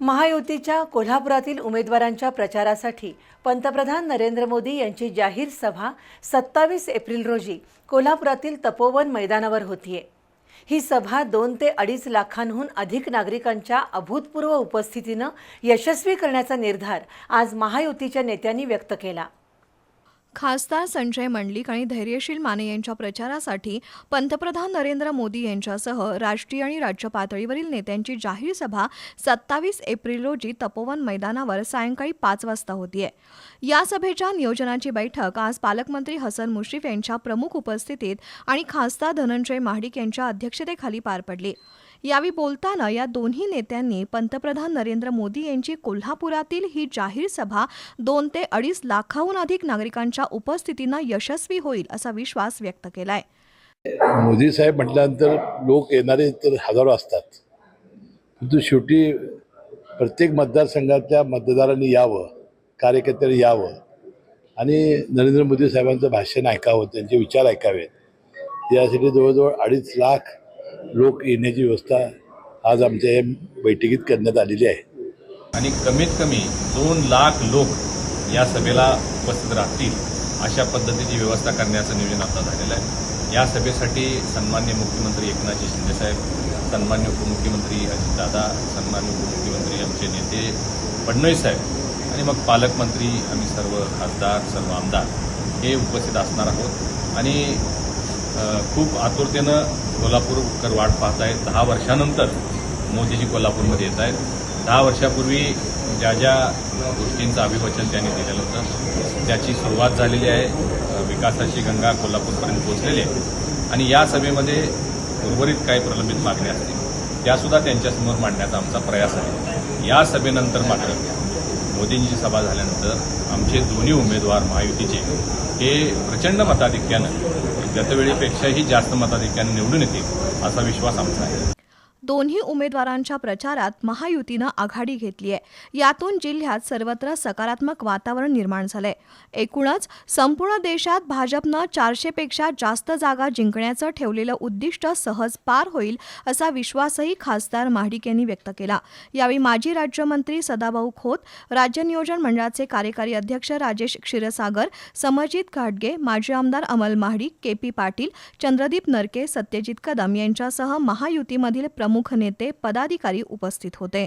महायुतीच्या कोल्हापुरातील उमेदवारांच्या प्रचारासाठी पंतप्रधान नरेंद्र मोदी यांची जाहीर सभा सत्तावीस एप्रिल रोजी कोल्हापुरातील तपोवन मैदानावर होतीये. ही सभा दोन ते अडीच लाखांहून अधिक नागरिकांच्या अभूतपूर्व उपस्थितीनं यशस्वी करण्याचा निर्धार आज महायुतीच्या नेत्यांनी व्यक्त केला. खासदार संजय मंडलिक आणि धैर्यशील माने यांच्या प्रचारासाठी पंतप्रधान नरेंद्र मोदी यांच्यासह राष्ट्रीय आणि राज्य पातळीवरील नेत्यांची जाहीर सभा सत्तावीस एप्रिल रोजी तपोवन मैदानावर सायंकाळी पाच वाजता होतीये. या सभेच्या नियोजनाची बैठक आज पालकमंत्री हसन मुश्रीफ यांच्या प्रमुख उपस्थितीत आणि खासदार धनंजय महाडिक यांच्या अध्यक्षतेखाली पार पडली. यावेळी बोलताना या दोन्ही नेत्यांनी पंतप्रधान नरेंद्र मोदी यांची कोल्हापुरातील ही जाहीर सभा दोन ते अडीच लाखाहून अधिक नागरिकांच्या उपस्थितीनं यशस्वी होईल असा विश्वास व्यक्त केलाय. मोदी साहेब म्हटल्यानंतर लोक येणारे तर हजारो असतात. परंतु शेवटी प्रत्येक मतदारसंघातल्या मतदारांनी यावं कार्यकर्त्यांनी यावं आणि नरेंद्र मोदी साहेबांचं भाषण ऐकावं त्यांचे विचार ऐकावेत. यासाठी जवळजवळ अडीच लाख लोक येण्याची व्यवस्था आज आमच्या या बैठकीत करण्यात आलेली आहे. आणि कमीत कमी दोन लाख लोक या सभेला उपस्थित राहतील अशा पद्धतीची व्यवस्था करण्याचं नियोजन आता झालेलं आहे. या सभेसाठी सन्मान्य मुख्यमंत्री एकनाथजी शिंदेसाहेब सन्मान्य उपमुख्यमंत्री अजितदादा सन्मान्य उपमुख्यमंत्री आमचे नेते फडणवीस साहेब आणि मग पालकमंत्री आम्ही सर्व खासदार सर्व आमदार हे उपस्थित असणार आहोत. आणि खूप आतुरतेनं कोल्हापूरकर वाट पाहत आहेत दहा वर्षानंतर मोदीजी कोल्हापूरमध्ये येत आहेत. दहा वर्षापूर्वी ज्या ज्या गोष्टींचं अभिवचन त्यांनी दिलेलं होतं त्याची सुरुवात झालेली आहे. विकासाची गंगा कोल्हापूरपर्यंत पोहोचलेली आहे. आणि या सभेमध्ये उर्वरित काही प्रलंबित मागण्या असतील त्यासुद्धा त्यांच्यासमोर मांडण्याचा आमचा प्रयास आहे. या सभेनंतर मात्र मोदींची सभा झाल्यानंतर आमचे दोन्ही उमेदवार महायुतीचे हे प्रचंड मताधिक्यानं गतवेळीपेक्षाही जास्त मताधिक्याने निवडून येतील असा विश्वास आमचा आहे. दोन्ही उमेदवारांच्या प्रचारात महायुतीनं आघाडी घेतली आहे. यातून जिल्ह्यात सर्वत्र सकारात्मक वातावरण निर्माण झालंय. एकूणच संपूर्ण देशात भाजपनं चारशेपेक्षा जास्त जागा जिंकण्याचं ठेवलेलं उद्दिष्ट सहज पार होईल असा विश्वासही खासदार महाडिक यांनी व्यक्त केला. यावेळी माजी राज्यमंत्री सदाभाऊ खोत राज्य नियोजन मंडळाचे कार्यकारी अध्यक्ष राजेश क्षीरसागर समजित घाटगे माजी आमदार अमल महाडिक के पी पाटील चंद्रदीप नरके सत्यजित कदम यांच्यासह महायुतीमधील प्रमुख प्रमुख नेते पदाधिकारी उपस्थित होते.